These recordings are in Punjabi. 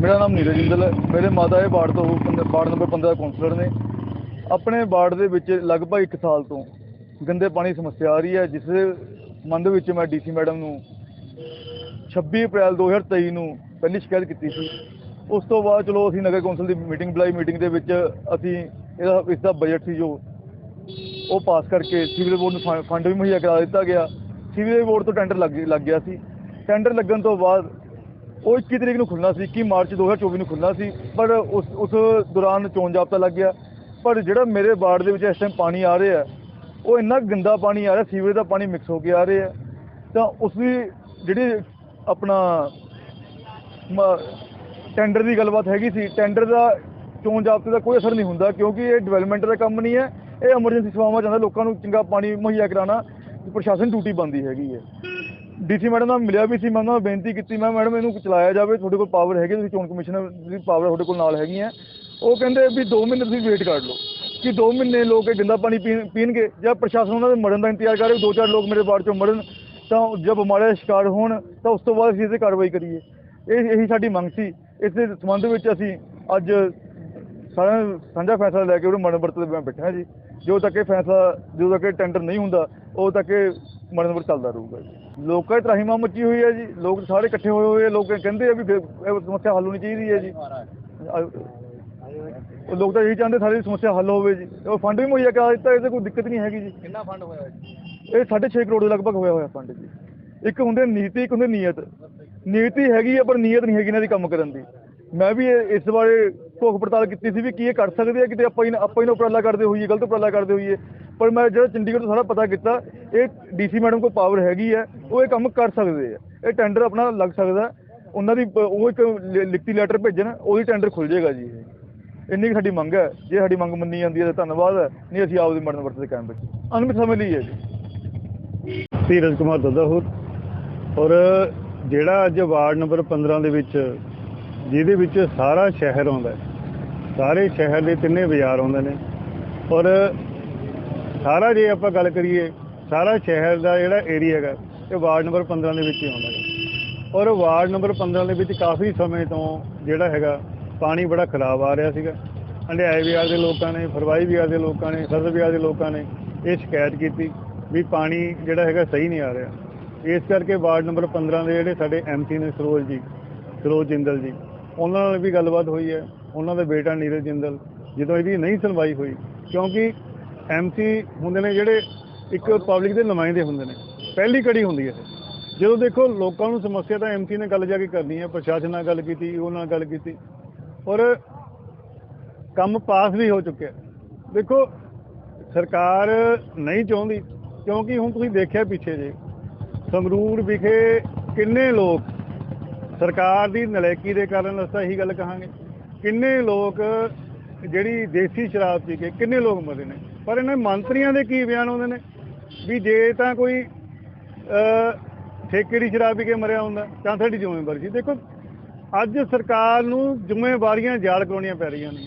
ਮੇਰਾ ਨਾਮ ਨੀਰਜ ਜਿੰਦਲ ਹੈ। ਮੇਰੇ ਮਾਤਾ ਇਹ ਵਾਰਡ ਤੋਂ ਪੰਦ- ਵਾਰਡ ਨੰਬਰ 15 ਦੇ ਕਾਉਂਸਲਰ ਨੇ। ਆਪਣੇ ਵਾਰਡ ਦੇ ਵਿੱਚ ਲਗਭਗ 1 ਸਾਲ ਤੋਂ ਗੰਦੇ ਪਾਣੀ ਦੀ ਸਮੱਸਿਆ ਆ ਰਹੀ ਹੈ, ਜਿਸ ਦੇ ਸੰਬੰਧ ਵਿੱਚ ਮੈਂ ਡੀਸੀ ਮੈਡਮ ਨੂੰ 26 ਅਪ੍ਰੈਲ 2023 ਨੂੰ ਪਹਿਲੀ ਸ਼ਿਕਾਇਤ ਕੀਤੀ ਸੀ। ਉਸ ਤੋਂ ਬਾਅਦ ਚਲੋ ਅਸੀਂ ਨਗਰ ਕੌਂਸਲ ਦੀ ਮੀਟਿੰਗ ਬੁਲਾਈ। ਮੀਟਿੰਗ ਦੇ ਵਿੱਚ ਅਸੀਂ ਇਹਦਾ ਇਸ ਦਾ ਬਜਟ ਸੀ ਜੋ ਉਹ ਪਾਸ ਕਰਕੇ ਸੀਵਰੇਜ ਬੋਰਡ ਨੂੰ ਫੰ- ਫੰਡ ਵੀ ਮੁਹੱਈਆ ਕਰਾ ਦਿੱਤਾ ਗਿਆ। ਸੀਵਰੇਜ ਬੋਰਡ ਤੋਂ ਟੈਂਡਰ ਲੱਗ ਲੱਗ ਗਿਆ ਸੀ। ਟੈਂਡਰ ਲੱਗਣ ਤੋਂ ਬਾਅਦ ਉਹ 21 ਤਰੀਕ ਨੂੰ ਖੁੱਲਣਾ ਸੀ 21 ਮਾਰਚ 2024 ਨੂੰ ਖੁੱਲਣਾ ਸੀ, ਪਰ ਉਸ ਉਸ ਦੌਰਾਨ ਚੋਣ ਜਾਬਤਾ ਲੱਗ ਗਿਆ। ਪਰ ਜਿਹੜਾ ਮੇਰੇ ਵਾਰਡ ਦੇ ਵਿੱਚ ਇਸ ਟਾਈਮ ਪਾਣੀ ਆ ਰਿਹਾ, ਉਹ ਇੰਨਾ ਗੰਦਾ ਪਾਣੀ ਆ ਰਿਹਾ, ਸੀਵਰੇਜ ਦਾ ਪਾਣੀ ਮਿਕਸ ਹੋ ਕੇ ਆ ਰਿਹਾ। ਤਾਂ ਉਸ ਦੀ ਜਿਹੜੀ ਆਪਣਾ ਮ- ਟੈਂਡਰ ਦੀ ਗੱਲਬਾਤ ਹੈਗੀ ਸੀ ਟੈਂਡਰ ਦਾ ਚੋਣ ਜਾਬਤੇ ਦਾ ਕੋਈ ਅਸਰ ਨਹੀਂ ਹੁੰਦਾ, ਕਿਉਂਕਿ ਇਹ ਡਿਵੈਲਪਮੈਂਟ ਦਾ ਕੰਮ ਨਹੀਂ ਹੈ, ਇਹ ਐਮਰਜੈਂਸੀ ਸੇਵਾਵਾਂ ਚਾਹੁੰਦਾ ਲੋਕਾਂ ਨੂੰ ਚੰਗਾ ਪਾਣੀ ਮੁਹੱਈਆ ਕਰਾਉਣਾ, ਪ੍ਰਸ਼ਾਸਨ ਡਿਊਟੀ ਬੰਦੀ ਹੈਗੀ ਹੈ। ਡੀਸੀ ਮੈਡਮ ਨਾਲ ਮਿਲਿਆ ਵੀ ਸੀ, ਮੈਂ ਉਹਨਾਂ ਨੂੰ ਬੇਨਤੀ ਕੀਤੀ, ਮੈਂ ਮੈਡਮ, ਇਹਨੂੰ ਚਲਾਇਆ ਜਾਵੇ, ਤੁਹਾਡੇ ਕੋਲ ਪਾਵਰ ਹੈਗੀ ਤੁਸੀਂ ਚੋਣ ਕਮਿਸ਼ਨਰ ਦੀ ਪਾਵਰ ਤੁਹਾਡੇ ਕੋਲ ਨਾਲ ਹੈਗੀਆਂ ਉਹ ਕਹਿੰਦੇ ਵੀ 2 ਮਹੀਨੇ ਤੁਸੀਂ ਵੇਟ ਕਰ ਲਓ, ਕਿ 2 ਮਹੀਨੇ ਲੋਕ ਇਹ ਗੰਦਾ ਪਾਣੀ ਪੀਣ- ਪੀਣਗੇ, ਜਾਂ ਪ੍ਰਸ਼ਾਸਨ ਉਹਨਾਂ ਦੇ ਮਰਨ ਦਾ ਇੰਤਜ਼ਾਰ ਕਰੇ ਦੋ ਚਾਰ ਲੋਕ ਮੇਰੇ ਵਾਰਡ ਚੋਂ ਮਰਨ, ਤਾਂ ਜਦ ਬਿਮਾਰੀਆਂ ਦਾ ਸ਼ਿਕਾਰ ਹੋਣ, ਤਾਂ ਉਸ ਤੋਂ ਬਾਅਦ ਅਸੀਂ ਇਹਦੇ 'ਤੇ ਕਾਰਵਾਈ ਕਰੀਏ। ਇਹ, ਇਹੀ ਸਾਡੀ ਮੰਗ ਸੀ। ਇਸ ਦੇ ਸੰਬੰਧ ਵਿੱਚ ਅਸੀਂ ਅੱਜ ਸਾਰਿਆਂ ਨੇ ਸਾਂਝਾ ਫੈਸਲਾ ਲੈ ਕੇ ਉਹਨੂੰ ਮਰਨ ਵਰਤ ਤੇ ਮੈਂ ਬੈਠਾ ਜੀ। ਜੋ ਤੱਕ ਇਹ ਫੈਸਲਾ, ਜਦੋਂ ਤੱਕ ਇਹ ਟੈਂਡਰ ਨਹੀਂ ਹੁੰਦਾ, ਉਦੋਂ ਤੱਕ ਇਹ ਮਰਨ ਵਰਤ ਚੱਲਦਾ ਰਹੂਗਾ ਜੀ। ਲੋਕਾਂ ਦੀ ਤਰਾਹੀਮਾਂ ਮੱਚੀ ਹੋਈ ਹੈ ਜੀ ਲੋਕ ਸਾਰੇ ਇਕੱਠੇ ਹੋਏ ਹੋਏ ਲੋਕ ਕਹਿੰਦੇ ਆ ਵੀ ਇਹ ਸਮੱਸਿਆ ਹੱਲ ਹੋਣੀ ਚਾਹੀਦੀ ਹੈ ਜੀ। ਉਹ ਲੋਕ ਤਾਂ ਇਹੀ ਚਾਹੁੰਦੇ ਸਾਰੀ ਸਮੱਸਿਆ ਹੱਲ ਹੋਵੇ ਜੀ। ਉਹ ਫੰਡ ਵੀ ਮੁਹੱਈਆ ਕਰਾ ਦਿੱਤਾ ਇਹਦੇ ਕੋਈ ਦਿੱਕਤ ਨਹੀਂ ਹੈਗੀ ਜੀ। ਕਿੰਨਾ ਫੰਡ ਹੋਇਆ ਜੀ? ਇਹ 6.5 ਕਰੋੜ ਦੇ ਲਗਭਗ ਹੋਇਆ ਹੋਇਆ ਫੰਡ ਜੀ। ਇੱਕ ਹੁੰਦੇ ਨੀਤੀ ਇੱਕ ਹੁੰਦੇ ਨੀਅਤ। ਨੀਤੀ ਹੈਗੀ ਹੈ ਪਰ ਨੀਅਤ ਨਹੀਂ ਹੈਗੀ ਇਹਨਾਂ ਦੀ ਕੰਮ ਕਰਨ ਦੀ। ਮੈਂ ਵੀ ਇਸ ਬਾਰੇ ਭੋਖ ਪੜਤਾਲ ਕੀਤੀ ਸੀ ਵੀ ਕੀ ਇਹ ਕਰ ਸਕਦੇ ਆ, ਕਿਤੇ ਆਪਾਂ ਹੀ ਨਾ- ਆਪਾਂ ਹੀ ਨਾ ਉਪਰਾਲਾ ਕਰਦੇ ਹੋਈਏ, ਗਲਤ ਉਪਰਾਲਾ ਕਰਦੇ ਹੋਈਏ। ਪਰ ਮੈਂ ਜਿਹੜਾ ਚੰਡੀਗੜ੍ਹ ਤੋਂ ਸਾਰਾ ਪਤਾ ਕੀਤਾ, ਇਹ ਡੀਸੀ ਮੈਡਮ ਕੋਲ ਪਾਵਰ ਹੈਗੀ ਹੈ ਉਹ ਇਹ ਕੰਮ ਕਰ ਸਕਦੇ ਆ। ਇਹ ਟੈਂਡਰ ਆਪਣਾ ਲੱਗ ਸਕਦਾ। ਉਹਨਾਂ ਦੀ ਉਹ ਇੱਕ ਲਿਖਤੀ ਲੈਟਰ ਭੇਜਣ, ਉਹਦੀ ਟੈਂਡਰ ਖੁੱਲ ਜਾਏਗਾ ਜੀ। ਇੰਨੀ ਕੁ ਸਾਡੀ ਮੰਗ ਹੈ। ਜੇ ਸਾਡੀ ਮੰਗ ਮੰਨੀ ਜਾਂਦੀ ਹੈ ਤਾਂ ਧੰਨਵਾਦ ਹੈ। ਨਹੀਂ, ਅਸੀਂ ਆਪਦੀ ਮਰਨ ਵਰਤ ਦੇ ਕਾਇਮ ਵਿੱਚ ਅਨਮਿਤ ਸਮੇਂ ਲਈ ਹੈ ਜੀ। ਧੀਰਜ ਕੁਮਾਰ ਦੱਦਾ ਹੋਰ। ਔਰ ਜਿਹੜਾ ਅੱਜ ਵਾਰਡ ਨੰਬਰ 15 ਦੇ ਵਿੱਚ ਜਿਹਦੇ ਵਿੱਚ ਸਾਰਾ ਸ਼ਹਿਰ ਆਉਂਦਾ ਹੈ। ਸਾਰੇ ਸ਼ਹਿਰ ਦੇ ਤਿੰਨੇ ਬਾਜ਼ਾਰ ਆਉਂਦੇ ਨੇ। ਔਰ ਸਾਰਾ ਜੇ ਆਪਾਂ ਗੱਲ ਕਰੀਏ, ਸਾਰਾ ਸ਼ਹਿਰ ਦਾ ਜਿਹੜਾ ਏਰੀਆ ਹੈਗਾ, ਇਹ ਵਾਰਡ ਨੰਬਰ 15 ਦੇ ਵਿੱਚ ਹੀ ਆਉਂਦਾ ਹੈ। ਔਰ ਵਾਰਡ ਨੰਬਰ 15 ਦੇ ਵਿੱਚ ਕਾਫੀ ਸਮੇਂ ਤੋਂ ਜਿਹੜਾ ਹੈਗਾ, ਪਾਣੀ ਬੜਾ ਖਰਾਬ ਆ ਰਿਹਾ ਸੀਗਾ। ਅੰਡਿਆਏ ਵਿਆਹ ਦੇ ਲੋਕਾਂ ਨੇ, ਫਰਵਾਈ ਵਿਆਹ ਦੇ ਲੋਕਾਂ ਨੇ, ਸਰਦ ਵਿਆਹ ਦੇ ਲੋਕਾਂ ਨੇ ਇਹ ਸ਼ਿਕਾਇਤ ਕੀਤੀ ਵੀ ਪਾਣੀ ਜਿਹੜਾ ਹੈਗਾ ਸਹੀ ਨਹੀਂ ਆ ਰਿਹਾ। ਇਸ ਕਰਕੇ ਵਾਰਡ ਨੰਬਰ 15 ਦੇ ਜਿਹੜੇ ਸਾਡੇ ਐਮਸੀ ਨੇ ਸਰੋਜ ਜੀ, ਸਰੋਜ ਜਿੰਦਲ ਜੀ ਉਹਨਾਂ ਨਾਲ ਵੀ ਗੱਲਬਾਤ ਹੋਈ ਹੈ, ਉਹਨਾਂ ਦਾ ਬੇਟਾ ਨੀਰਜ ਜਿੰਦਲ, ਜਦੋਂ ਇਹਦੀ ਨਹੀਂ ਸੁਣਵਾਈ ਹੋਈ, ਕਿਉਂਕਿ ਐਮਸੀ ਹੁੰਦੇ ਨੇ ਜਿਹੜੇ ਇੱਕ ਪਬਲਿਕ ਦੇ ਨੁਮਾਇੰਦੇ ਹੁੰਦੇ ਨੇ, ਪਹਿਲੀ ਕੜੀ ਹੁੰਦੀ ਹੈ ਜਦੋਂ ਦੇਖੋ ਲੋਕਾਂ ਨੂੰ ਸਮੱਸਿਆ ਤਾਂ ਐਮਸੀ ਨੇ ਗੱਲ ਜਾ ਕੇ ਕਰਨੀ ਹੈ, ਪ੍ਰਸ਼ਾਸਨ ਨਾਲ ਗੱਲ ਕੀਤੀ, ਉਹ ਨਾਲ ਗੱਲ ਕੀਤੀ, ਔਰ ਕੰਮ ਪਾਸ ਵੀ ਹੋ ਚੁੱਕਿਆ ਦੇਖੋ, ਸਰਕਾਰ ਨਹੀਂ ਚਾਹੁੰਦੀ, ਕਿਉਂਕਿ ਹੁਣ ਤੁਸੀਂ ਦੇਖਿਆ ਪਿੱਛੇ ਜੇ, ਸੰਗਰੂਰ ਵਿਖੇ ਕਿੰਨੇ ਲੋਕ ਸਰਕਾਰ ਦੀ ਨਲਾਇਕੀ ਦੇ ਕਾਰਨ ਅਸੀਂ ਇਹੀ ਗੱਲ ਕਹਾਂਗੇ। ਕਿੰਨੇ ਲੋਕ ਜਿਹੜੀ ਦੇਸੀ ਸ਼ਰਾਬ ਪੀ ਕੇ ਕਿੰਨੇ ਲੋਕ ਮਰੇ ਨੇ? ਪਰ ਇਹਨਾਂ ਮੰਤਰੀਆਂ ਦੇ ਕੀ ਬਿਆਨ ਆਉਂਦੇ ਨੇ? ਵੀ ਜੇ ਤਾਂ ਕੋਈ ਠੇਕੇ ਦੀ ਸ਼ਰਾਬ ਪੀ ਕੇ ਮਰਿਆ ਹੁੰਦਾ, ਤਾਂ ਸਾਡੀ ਜ਼ਿੰਮੇਵਾਰੀ ਸੀ। ਦੇਖੋ, ਅੱਜ ਸਰਕਾਰ ਨੂੰ ਜ਼ਿੰਮੇਵਾਰੀਆਂ ਜਾਲ ਕਰਾਉਣੀਆਂ ਪੈ ਰਹੀਆਂ ਨੇ।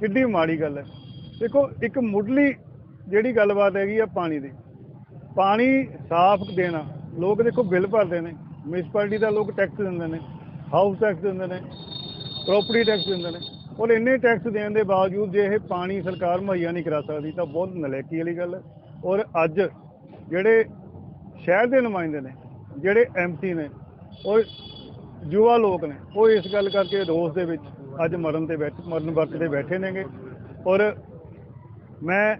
ਕਿੱਡੀ ਮਾੜੀ ਗੱਲ ਹੈ। ਦੇਖੋ, ਇੱਕ ਮੁੱਢਲੀ ਜਿਹੜੀ ਗੱਲਬਾਤ ਹੈਗੀ ਆ ਪਾਣੀ ਦੀ। ਪਾਣੀ ਸਾਫ਼ ਦੇਣਾ। ਲੋਕ ਦੇਖੋ ਬਿੱਲ ਭਰਦੇ ਨੇ। ਮਿਊਨਿਸਪੈਲਿਟੀ ਦਾ ਲੋਕ ਟੈਕਸ ਦਿੰਦੇ ਨੇ ਹਾਊਸ ਟੈਕਸ ਦਿੰਦੇ ਨੇ ਪ੍ਰਾਪਰਟੀ ਟੈਕਸ ਦਿੰਦੇ ਨੇ। ਔਰ ਇੰਨੇ ਟੈਕਸ ਦੇਣ ਦੇ ਬਾਵਜੂਦ ਜੇ ਇਹ ਪਾਣੀ ਸਰਕਾਰ ਮੁਹੱਈਆ ਨਹੀਂ ਕਰਾ ਸਕਦੀ, ਤਾਂ ਬਹੁਤ ਨਲਾਇਕੀ ਵਾਲੀ ਗੱਲ ਹੈ। ਔਰ ਅੱਜ ਜਿਹੜੇ ਸ਼ਹਿਰ ਦੇ ਨੁਮਾਇੰਦੇ ਨੇ, ਜਿਹੜੇ ਐਮਪੀ ਨੇ, ਔਰ ਯੁਵਾ ਲੋਕ ਨੇ, ਉਹ ਇਸ ਗੱਲ ਕਰਕੇ ਰੋਸ ਦੇ ਵਿੱਚ ਅੱਜ ਮਰਨ ਤੇ ਬੈਠ, ਮਰਨ ਵਰਤ ਤੇ ਬੈਠੇ ਨੇਗੇ। ਔਰ ਮੈਂ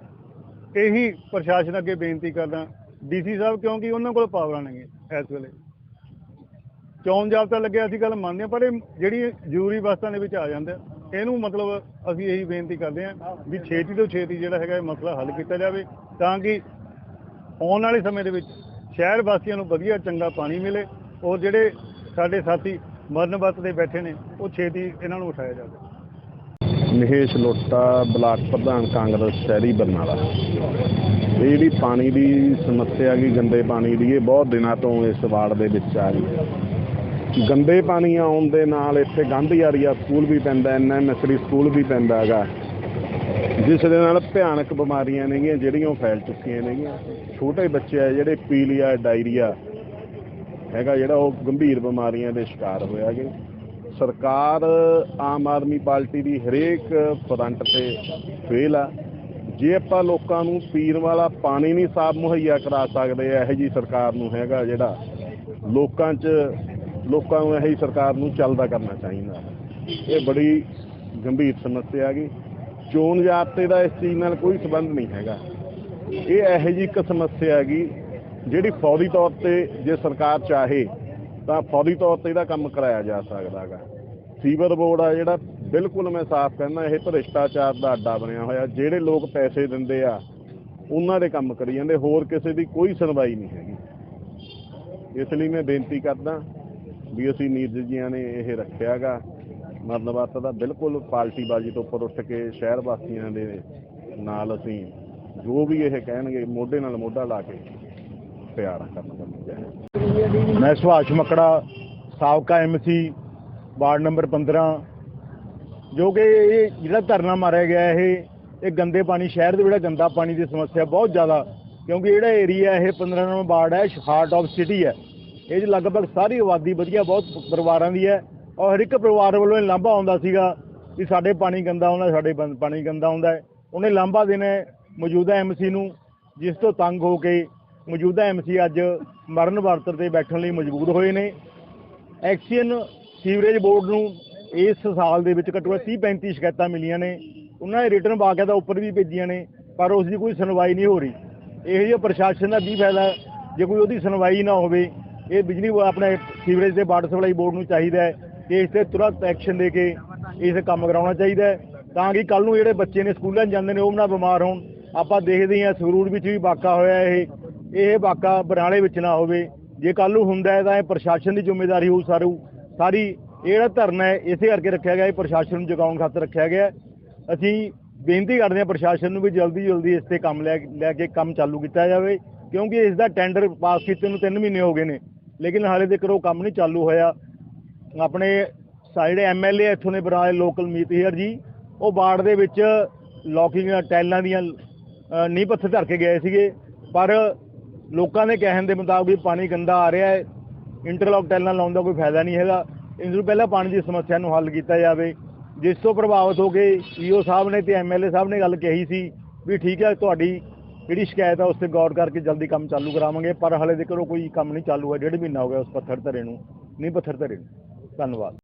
ਇਹੀ ਪ੍ਰਸ਼ਾਸਨ ਅੱਗੇ ਬੇਨਤੀ ਕਰਦਾ ਡੀਸੀ ਸਾਹਿਬ ਕਿਉਂਕਿ ਉਹਨਾਂ ਕੋਲ ਪਾਵਰਾਂ ਨੇਗੇ ਇਸ ਵੇਲੇ। ਚੋਣ ਜਾਬਤਾ ਲੱਗਿਆ ਅਸੀਂ ਗੱਲ ਮੰਨਦੇ ਹਾਂ, ਪਰ ਇਹ ਜਿਹੜੀ ਜ਼ਰੂਰੀ ਵਸਤਾਂ ਦੇ ਵਿੱਚ ਆ ਜਾਂਦਾ ਇਹਨੂੰ ਮਤਲਬ ਅਸੀਂ ਇਹੀ ਬੇਨਤੀ ਕਰਦੇ ਹਾਂ ਵੀ ਛੇਤੀ ਤੋਂ ਛੇਤੀ ਜਿਹੜਾ ਹੈਗਾ ਇਹ ਮਸਲਾ ਹੱਲ ਕੀਤਾ ਜਾਵੇ, ਤਾਂ ਕਿ ਆਉਣ ਵਾਲੇ ਸਮੇਂ ਦੇ ਵਿੱਚ ਸ਼ਹਿਰ ਵਾਸੀਆਂ ਨੂੰ ਵਧੀਆ ਚੰਗਾ ਪਾਣੀ ਮਿਲੇ ਔਰ ਜਿਹੜੇ ਸਾਡੇ ਸਾਥੀ ਮਰਨ ਵਰਤ ਤੇ ਬੈਠੇ ਨੇ, ਉਹ ਛੇਤੀ ਇਹਨਾਂ ਨੂੰ ਉਠਾਇਆ ਜਾਵੇ। ਮਹੇਸ਼ ਲੋਟਾ, ਬਲਾਕ ਪ੍ਰਧਾਨ ਕਾਂਗਰਸ, ਸ਼ਹਿਰੀ ਬਰਨਾਲਾ। ਇਹ ਜਿਹੜੀ ਪਾਣੀ ਦੀ ਸਮੱਸਿਆ ਹੈਗੀ, ਗੰਦੇ ਪਾਣੀ ਦੀ, ਇਹ ਬਹੁਤ ਦਿਨਾਂ ਤੋਂ ਇਸ ਵਾਰਡ ਦੇ ਵਿੱਚ ਆ ਰਹੀ ਹੈ। ਗੰਦੇ ਪਾਣੀ ਆਉਣ ਦੇ ਨਾਲ ਇੱਥੇ ਗੰਧਯਾਰੀਆ ਸਕੂਲ ਵੀ ਪੈਂਦਾ ਐਨਐਮਐਸਰੀ ਸਕੂਲ ਵੀ ਪੈਂਦਾ ਹੈਗਾ। ਜਿਸ ਦੇ ਨਾਲ ਭਿਆਨਕ ਬਿਮਾਰੀਆਂ ਨੇਗੀਆਂ, ਜਿਹੜੀਆਂ ਉਹ ਫੈਲ ਚੁੱਕੀਆਂ ਨੇਗੀਆਂ। ਛੋਟੇ ਬੱਚੇ ਆ ਜਿਹੜੇ ਪੀਲੀਆ, ਡਾਇਰੀਆ ਹੈਗਾ ਜਿਹੜਾ ਉਹ ਗੰਭੀਰ ਬਿਮਾਰੀਆਂ ਦੇ ਸ਼ਿਕਾਰ ਹੋਇਆ ਗੇ ਸਰਕਾਰ, ਆਮ ਆਦਮੀ ਪਾਰਟੀ ਦੀ ਹਰੇਕ ਫਰੰਟ ਤੇ ਫੇਲ ਆ। ਜੇ ਆਪਾਂ ਲੋਕਾਂ ਨੂੰ ਪੀਣ ਵਾਲਾ ਪਾਣੀ ਨਹੀਂ ਸਾਫ਼ ਮੁਹੱਈਆ ਕਰਾ ਸਕਦੇ, ਇਹੋ ਜੀ ਸਰਕਾਰ ਨੂੰ ਹੈਗਾ ਜਿਹੜਾ ਲੋਕਾਂ 'ਚ ਲੋਕਾਂ ਨੂੰ ਇਹੀ ਸਰਕਾਰ ਨੂੰ ਚੱਲਦਾ ਕਰਨਾ ਚਾਹੀਦਾ। ਇਹ ਬੜੀ ਗੰਭੀਰ ਸਮੱਸਿਆ ਹੈਗੀ। ਚੋਣ ਜ਼ਾਬਤੇ ਦਾ ਇਸ ਚੀਜ਼ ਨਾਲ ਕੋਈ ਸੰਬੰਧ ਨਹੀਂ ਹੈਗਾ। ਇਹ ਇਹੋ ਜੀ ਇੱਕ ਸਮੱਸਿਆ ਹੈਗੀ, ਜਿਹੜੀ ਫੌਰੀ ਤੌਰ ਤੇ ਜੇ ਸਰਕਾਰ ਚਾਹੇ, ਤਾਂ ਫੌਰੀ ਤੌਰ ਤੇ ਇਹਦਾ ਕੰਮ ਕਰਾਇਆ ਜਾ ਸਕਦਾ ਹੈਗਾ। ਸੀਵਰ ਬੋਰਡ ਆ ਜਿਹੜਾ, ਬਿਲਕੁਲ ਮੈਂ ਸਾਫ਼ ਕਹਿੰਦਾ, ਇਹ ਭ੍ਰਿਸ਼ਟਾਚਾਰ ਦਾ ਅੱਡਾ ਬਣਿਆ ਹੋਇਆ। ਜਿਹੜੇ ਲੋਕ ਪੈਸੇ ਦਿੰਦੇ ਆ, ਉਹਨਾਂ ਦੇ ਕੰਮ ਕਰੀ ਜਾਂਦੇ। ਹੋਰ ਕਿਸੇ ਦੀ ਕੋਈ ਸੁਣਵਾਈ ਨਹੀਂ ਹੈਗੀ। ਇਸ ਲਈ ਮੈਂ ਬੇਨਤੀ ਕਰਦਾ ਵੀ ਅਸੀਂ ਨੀਰਜ ਜੀਆਂ ਨੇ ਇਹ ਰੱਖਿਆਗਾ। ਮਰਨ ਵਰਤ ਦਾ ਬਿਲਕੁਲ ਪਾਰਟੀਬਾਜ਼ੀ ਤੋਂ ਉੱਪਰ ਉੱਠ ਕੇ ਸ਼ਹਿਰ ਵਾਸੀਆਂ ਦੇ ਨਾਲ ਅਸੀਂ ਜੋ ਵੀ ਇਹ ਕਹਿਣਗੇ, ਮੋਢੇ ਨਾਲ ਮੋਢਾ ਲਾ ਕੇ ਤਿਆਰ ਕਰਨ ਦਾ ਮੈਂ ਸੁਭਾਸ਼ ਮਕੜਾ, ਸਾਬਕਾ ਐਮਸੀ ਵਾਰਡ ਨੰਬਰ 15 ਜੋ ਕਿ ਇਹ ਜਿਹੜਾ ਧਰਨਾ ਮਾਰਿਆ ਗਿਆ, ਇਹ ਇਹ ਗੰਦੇ ਪਾਣੀ, ਸ਼ਹਿਰ ਦੇ ਜਿਹੜਾ ਗੰਦਾ ਪਾਣੀ ਦੀ ਸਮੱਸਿਆ ਬਹੁਤ ਜ਼ਿਆਦਾ, ਕਿਉਂਕਿ ਜਿਹੜਾ ਏਰੀਆ ਇਹ 15 ਨੰਬਰ ਵਾਰਡ ਹੈ, ਹਾਰਟ ਆਫ ਸਿਟੀ ਹੈ। ਇਹ 'ਚ ਲਗਭਗ ਸਾਰੀ ਆਬਾਦੀ ਵਧੀਆ, ਬਹੁਤ ਪਰਿਵਾਰਾਂ ਦੀ ਹੈ। ਔਰ ਹਰ ਇੱਕ ਪਰਿਵਾਰ ਵੱਲੋਂ ਇਹ ਲਾਂਭਾ ਆਉਂਦਾ ਸੀਗਾ ਕਿ ਸਾਡੇ ਪਾਣੀ ਗੰਦਾ ਆਉਂਦਾ ਸਾਡੇ ਪਾਣੀ ਗੰਦਾ ਆਉਂਦਾ ਹੈ। ਉਹਨੇ ਲਾਂਭਾ ਦੇਣਾ ਹੈ ਮੌਜੂਦਾ ਐਮਸੀ ਨੂੰ, ਜਿਸ ਤੋਂ ਤੰਗ ਹੋ ਕੇ ਮੌਜੂਦਾ ਐਮਸੀ ਅੱਜ ਮਰਨ ਵਰਤ ਤੇ ਬੈਠਣ ਲਈ ਮਜਬੂਰ ਹੋਏ ਨੇ। ਐਕਸੀਅਨ ਸੀਵਰੇਜ ਬੋਰਡ ਨੂੰ ਇਸ ਸਾਲ ਦੇ ਵਿੱਚ ਘੱਟੋ ਘੱਟ 30 35 ਸ਼ਿਕਾਇਤਾਂ ਮਿਲੀਆਂ ਨੇ। ਉਹਨਾਂ ਨੇ ਰਿਟਰਨ ਬਾਕਾਇਦਾ ਉੱਪਰ ਵੀ ਭੇਜੀਆਂ ਨੇ, ਪਰ ਉਸ ਦੀ ਕੋਈ ਸੁਣਵਾਈ ਨਹੀਂ ਹੋ ਰਹੀ। ਇਹੋ ਜਿਹਾ ਪ੍ਰਸ਼ਾਸਨ ਦਾ ਕੀ ਫਾਇਦਾ? ਜੇ ਕੋਈ ਉਹਦੀ ਸੁਣਵਾਈ ਨਾ ਹੋਵੇ ਇਹ ਬਿਜਲੀ ਆਪਣੇ ਸੀਵਰੇਜ ਦੇ ਵਾਟਰ ਸਪਲਾਈ ਬੋਰਡ ਨੂੰ ਚਾਹੀਦਾ ਹੈ ਕਿ ਇਸ ਤੇ ਤੁਰੰਤ ਐਕਸ਼ਨ ਦੇ ਕੇ ਇਸ ਕੰਮ ਕਰਾਉਣਾ ਚਾਹੀਦਾ ਹੈ, ਤਾਂ ਕਿ ਕੱਲ ਨੂੰ ਜਿਹੜੇ ਬੱਚੇ ਨੇ ਸਕੂਲਾਂ 'ਚ ਜਾਂਦੇ ਨੇ, ਉਹ ਨਾ ਬਿਮਾਰ ਹੋਣ। ਆਪਾਂ ਦੇਖਦੇ ਹਾਂ ਸੰਗਰੂਰ ਵਿੱਚ ਵੀ ਵਾਕਾ ਹੋਇਆ ਇਹ। ਇਹ ਵਾਕਾ ਬਰਾਲੇ ਵਿੱਚ ਨਾ ਹੋਵੇ। ਜੇ ਕੱਲ ਨੂੰ ਹੁੰਦਾ ਹੈ ਤਾਂ ਇਹ ਪ੍ਰਸ਼ਾਸਨ ਦੀ ਜ਼ਿੰਮੇਵਾਰੀ ਹੋਊ ਸਾਰੂ। ਸਾਰੀ ਇਹ ਜਿਹੜਾ ਧਰਨਾ ਹੈ, ਇਸੇ ਕਰਕੇ ਰੱਖਿਆ ਗਿਆ, ਇਹ ਪ੍ਰਸ਼ਾਸਨ ਨੂੰ ਜਗਾਉਣ ਖਾਤਰ ਰੱਖਿਆ ਗਿਆ ਅਸੀਂ ਬੇਨਤੀ ਕਰਦੇ ਹਾਂ ਪ੍ਰਸ਼ਾਸਨ ਨੂੰ ਵੀ ਜਲਦੀ ਜਲਦੀ ਇਸ ਤੇ ਕੰਮ ਲੈ ਲੈ ਕੇ ਕੰਮ ਚਾਲੂ ਕੀਤਾ ਜਾਵੇ, ਕਿਉਂਕਿ ਇਸ ਦਾ ਟੈਂਡਰ ਪਾਸ ਕੀਤੇ ਨੂੰ 3 ਮਹੀਨੇ ਹੋ ਗਏ ਨੇ। ਲੇਕਿਨ ਹਾਲੇ ਤੱਕ ਉਹ ਕੰਮ ਨਹੀਂ ਚਾਲੂ ਹੋਇਆ। ਆਪਣੇ ਸਾਡੇ ਐਮਐਲਏ ਇੱਥੋਂ ਦੇ ਬਰਾਏ ਲੋਕਲ ਮੀਤ ਹੀਰ ਜੀ ਉਹ ਵਾਰਡ ਦੇ ਵਿੱਚ ਲੌਕਿੰਗ ਟੈਲਾਂ ਦੀਆਂ ਅ, ਨੀਂਹ ਪੱਥਰ ਧਰ ਕੇ ਗਏ ਸੀਗੇ। ਪਰ ਲੋਕਾਂ ਦੇ ਕਹਿਣ ਦੇ ਮੁਤਾਬਕ ਵੀ ਪਾਣੀ ਗੰਦਾ ਆ ਰਿਹਾ ਹੈ। ਇੰਟਰਲੌਕ ਟੈਲਾਂ ਲਾਉਣ ਦਾ ਕੋਈ ਫਾਇਦਾ ਨਹੀਂ ਹੈਗਾ। ਇਸ ਨੂੰ ਪਹਿਲਾਂ ਪਾਣੀ ਦੀ ਸਮੱਸਿਆ ਨੂੰ ਹੱਲ ਕੀਤਾ ਜਾਵੇ। ਜਿਸ ਤੋਂ ਪ੍ਰਭਾਵਿਤ ਹੋ ਕੇ ਈਓ ਸਾਹਿਬ ਨੇ ਤੇ ਐਮਐਲਏ ਸਾਹਿਬ ਨੇ ਗੱਲ ਕਹੀ ਸੀ ਵੀ ਠੀਕ ਹੈ ਤੁਹਾਡੀ ਜਿਹੜੀ ਸ਼ਿਕਾਇਤ ਹੈ ਉਸ ਤੇ ਗੌਰ ਕਰਕੇ ਜਲਦੀ ਕੰਮ ਚਾਲੂ ਕਰਾਵਾਂਗੇ, ਪਰ ਹਾਲੇ ਤੱਕ ਉਹ ਕੋਈ ਕੰਮ ਨਹੀਂ ਚਾਲੂ ਹੈ ਡੇਢ ਮਹੀਨਾ ਹੋ ਗਿਆ ਉਸ ਪੱਥਰ ਧਰੇ ਨੂੰ, ਨਹੀਂ ਪੱਥਰ ਧਰੇ ਨੂੰ। ਧੰਨਵਾਦ।